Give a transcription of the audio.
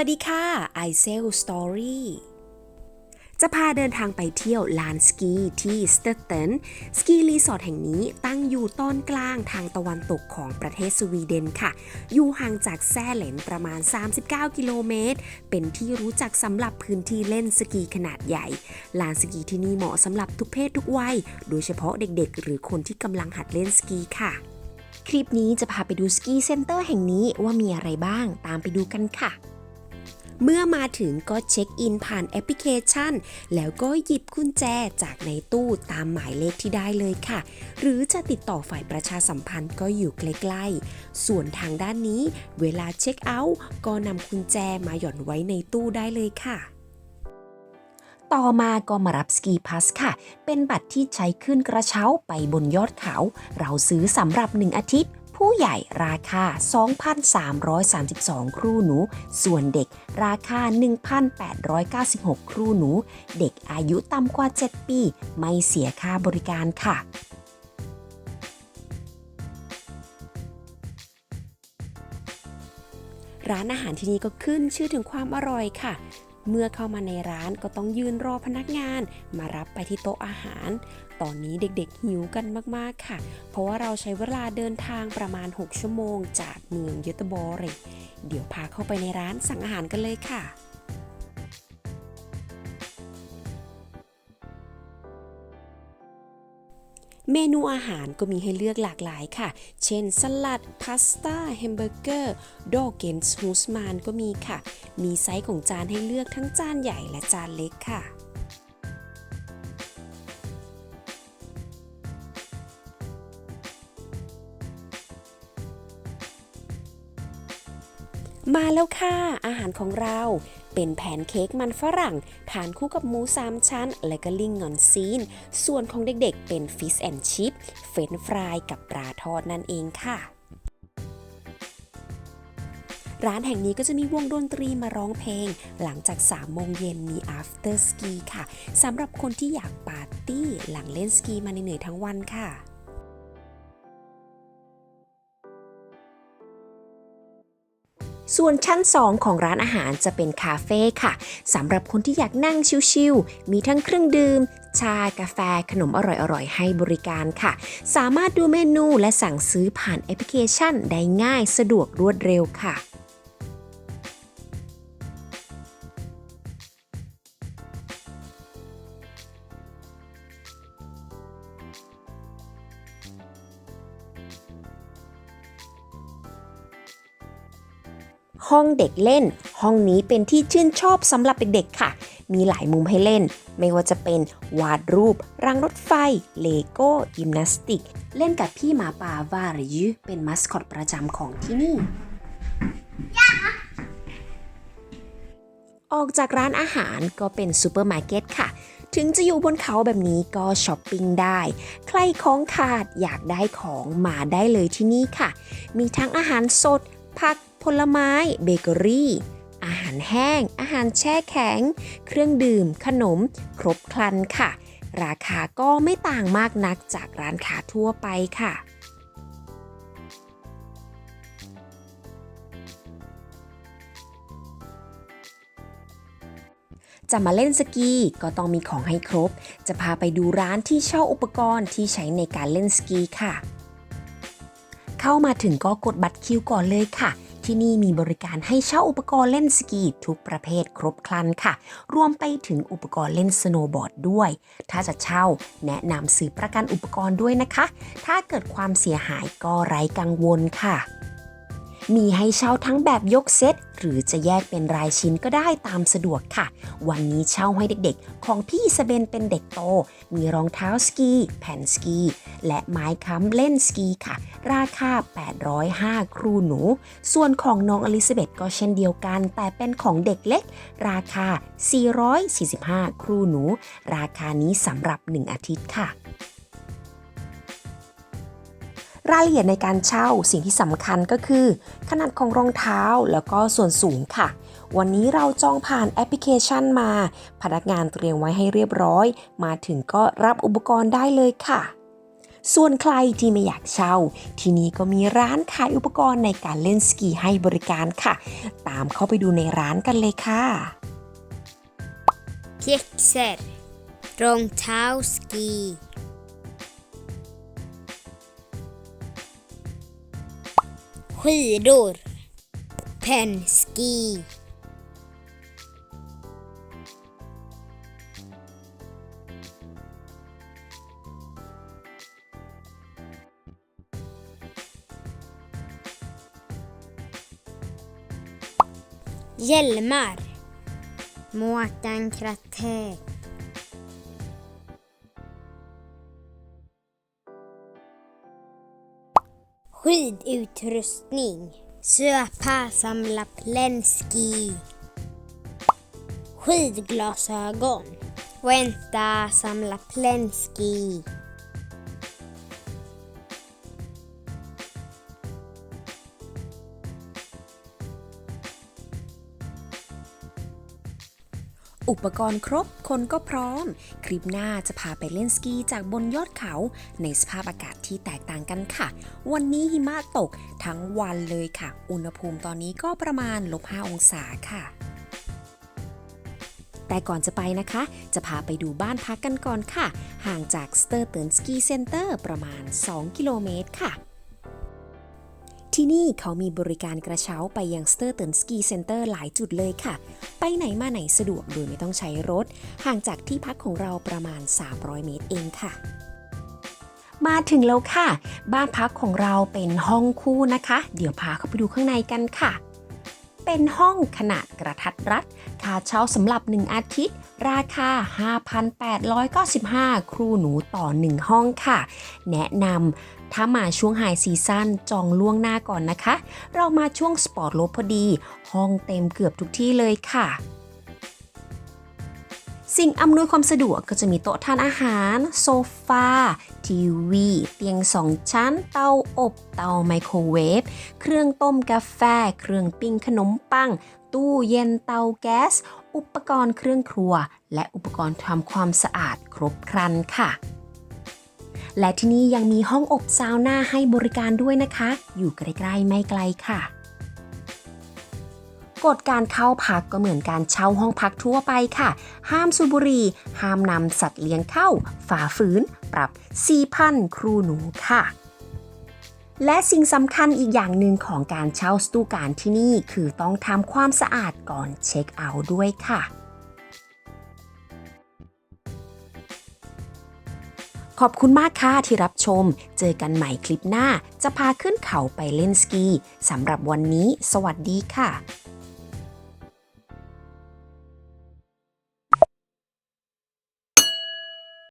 วัสดีค่ะ i s e l Story จะพาเดินทางไปเที่ยวลานสกีที่สเตเทนสกีรีสอร์ทแห่งนี้ตั้งอยู่ตอนกลางทางตะวันตกของประเทศสวีเดนค่ะ อยู่ห่างจากแซ่เหลนประมาณ 39 กิโลเมตร เป็นที่รู้จักสำหรับพื้นที่เล่นสกีขนาดใหญ่ ลานสกีที่นี่เหมาะสำหรับทุกเพศทุกวัย โดยเฉพาะเด็กๆ หรือคนที่กำลังหัดเล่นสกีค่ะ คลิปนี้จะพาไปดูสกีเซ็นเตอร์แห่งนี้ว่ามีอะไรบ้างตามไปดูกันค่ะ เมื่อมาถึงก็เช็คอินผ่านแอปพลิเคชัน แล้วก็หยิบกุญแจจากในตู้ตามหมายเลขที่ได้เลยค่ะ หรือจะติดต่อฝ่ายประชาสัมพันธ์ก็อยู่ใกล้ๆ ส่วนทางด้านนี้ เวลาเช็คเอาท์ก็นำกุญแจมาหย่อนไว้ในตู้ได้เลยค่ะต่อมาก็มารับสกีพาสค่ะ เป็นบัตรที่ใช้ขึ้นกระเช้าไปบนยอดเขา เราซื้อสำหรับ 1 อาทิตย์ ผู้ใหญ่ราคา 2,332 ครูหนู ส่วนเด็กราคา 1,896 ครูหนู เด็กอายุต่ำกว่า 7 ปี ไม่เสียค่าบริการค่ะร้านอาหารที่นี่ก็ขึ้นชื่อถึงความอร่อยค่ะ เมื่อเข้ามาในร้านก็ต้องยืนรอพนักงาน มารับไปที่โต๊ะอาหาร ตอนนี้เด็กๆหิวกันมากๆค่ะ เพราะว่าเราใช้เวลาเดินทางประมาณ 6 ชั่วโมงจากเมืองเยอตบอริเดี๋ยวพาเข้าไปในร้านสั่งอาหารกันเลยค่ะ เมนูอาหารก็มีให้เลือกหลากหลายค่ะ เช่นสลัด พาสต้า แฮมเบอร์เกอร์ ดอเกนส์ฮูสมานก็มีค่ะ มีไซส์ของจานให้เลือกทั้งจานใหญ่และจานเล็กค่ะมาแล้วค่ะ อาหารของเรา เป็นแพนเค้กมันฝรั่ง ทานคู่กับหมูสามชั้น และก็ลิงงอนซีน ส่วนของเด็กๆเป็นฟิชแอนชิพเฟรนฟรายกับปลาทอดนั่นเองค่ะร้านแห่งนี้ก็จะมีวงดนตรีมาร้องเพลง หลังจาก3โมงเย็นมี after ski ค่ะสำหรับคนที่อยากปาร์ตี้หลังเล่นสกีมาเหนื่อยๆทั้งวันค่ะ ส่วนชั้น 2 ของร้านอาหารจะเป็นคาเฟ่ค่ะสำหรับคนที่อยากนั่งชิลๆ มีทั้งเครื่องดื่ม ชากาแฟขนมอร่อยๆ ให้บริการค่ะ สามารถดูเมนูและสั่งซื้อผ่านแอปพลิเคชันได้ง่ายสะดวกรวดเร็วค่ะ ห้องเด็กเล่น ห้องนี้เป็นที่ชื่นชอบสำหรับเด็กๆค่ะ มีหลายมุมให้เล่น ไม่ว่าจะเป็นวาดรูป รางรถไฟ เลโก้ยิมนาสติก เล่นกับพี่หมาป่าวาริยุเป็นมัสคอตประจำของที่นี่ ออกจากร้านอาหารก็เป็นซูเปอร์มาร์เก็ตค่ะถึงจะอยู่บนเขาแบบนี้ก็ช้อปปิ้งได้ ใครของขาดอยากได้ของมาได้เลยที่นี่ค่ะ มีทั้งอาหารสด ผัก ผลไม้ เบเกอรี่ อาหารแห้ง อาหารแช่แข็ง เครื่องดื่ม ขนม ครบครันค่ะ ราคาก็ไม่ต่างมากนักจากร้านค้าทั่วไปค่ะจะมาเล่นสกีก็ต้องมีของให้ครบ จะพาไปดูร้านที่เช่าอุปกรณ์ที่ใช้ในการเล่นสกีค่ะ เข้ามาถึงก็กดบัตรคิวก่อนเลยค่ะ ที่นี่มีบริการให้เช่าอุปกรณ์เล่นสกีทุกประเภทครบครันค่ะ รวมไปถึงอุปกรณ์เล่นสโนว์บอร์ดด้วย ถ้าจะเช่าแนะนำซื้อประกันอุปกรณ์ด้วยนะคะ ถ้าเกิดความเสียหายก็ไร้กังวลค่ะ มีให้เช่าทั้งแบบยกเซต หรือจะแยกเป็นรายชิ้นก็ได้ตามสะดวกค่ะ วันนี้เช่าให้เด็กๆ ของพี่สเบนเป็นเด็กโต มีรองเท้าสกี แผ่นสกี และไม้ค้ำเล่นสกีค่ะ ราคา 805 ครูหนู ส่วนของน้องอลิซาเบธก็เช่นเดียวกัน แต่เป็นของเด็กเล็ก ราคา 445 ครูหนู ราคานี้สำหรับ 1 อาทิตย์ค่ะ รายละเอียดในการเช่าสิ่งที่สำคัญก็คือ ขนาดของรองเท้าแล้วก็ส่วนสูงค่ะ วันนี้เราจองผ่านแอปพลิเคชันมา พนักงานเตรียมไว้ให้เรียบร้อย มาถึงก็รับอุปกรณ์ได้เลยค่ะ ส่วนใครที่ไม่อยากเช่า ที่นี่ก็มีร้านขายอุปกรณ์ในการเล่นสกีให้บริการค่ะ ตามเข้าไปดูในร้านกันเลยค่ะ pjäxor, รองเท้าสกี skidor, pennski, 'hjälmar, หม Skidutrustning. Söpa samlaplenski. Skidglasögon. Vänta samla samlaplenski. อุปกรณ์ครบ คนก็พร้อม คลิปหน้าจะพาไปเล่นสกีจากบนยอดเขาในสภาพอากาศที่แตกต่างกันค่ะ วันนี้หิมะตกทั้งวันเลยค่ะ อุณหภูมิตอนนี้ก็ประมาณลบ5องศาค่ะแต่ก่อนจะไปนะคะ จะพาไปดูบ้านพักกันก่อนค่ะ ห่างจากสเตอร์เติร์นสกีเซ็นเตอร์ประมาณ 2 กิโลเมตรค่ะ ที่นี่เขามีบริการกระเช้าไปยังสเตอร์เติร์นสกีเซ็นเตอร์หลายจุดเลยค่ะ ไปไหนมาไหนสะดวกโดยไม่ต้องใช้รถ ห่างจากที่พักของเราประมาณ 300 เมตรเองค่ะมาถึงแล้วค่ะ บ้านพักของเราเป็นห้องคู่นะคะ เดี๋ยวพาเข้าไปดูข้างในกันค่ะ เป็นห้องขนาดกระทัดรัด ค่าเช่าสำหรับ 1 อาทิตย์ ราคา 5,895 ครูหนูต่อ 1 ห้องค่ะ แนะนำถ้ามาช่วงไฮซีซั่นจองล่วงหน้าก่อนนะคะ เรามาช่วงสปอร์ตลบพอดี ห้องเต็มเกือบทุกที่เลยค่ะสิ่งอำนวยความสะดวกก็จะมีโต๊ะทานอาหาร โซฟา ทีวี เตียงสองชั้น เตาอบ เตาไมโครเวฟ เครื่องต้มกาแฟ เครื่องปิ้งขนมปัง ตู้เย็นเตาแก๊ส อุปกรณ์เครื่องครัว และอุปกรณ์ทำความสะอาดครบครันค่ะ และที่นี่ยังมีห้องอบซาวน่าให้บริการด้วยนะคะ อยู่ใกล้ๆไม่ไกลค่ะกฎการเข้าพักก็เหมือนการเช่าห้องพักทั่วไปค่ะ ห้ามสูบบุหรี่ ห้ามนำสัตว์เลี้ยงเข้า ฝ่าฝืน ปรับ 4,000 ครูหนูค่ะ และสิ่งสำคัญอีกอย่างหนึ่งของการเช่าสตูการที่นี่คือต้องทำความสะอาดก่อนเช็คเอาท์ด้วยค่ะ ขอบคุณมากค่ะที่รับชม เจอกันใหม่คลิปหน้า จะพาขึ้นเขาไปเล่นสกีสำหรับวันนี้ สวัสดีค่ะ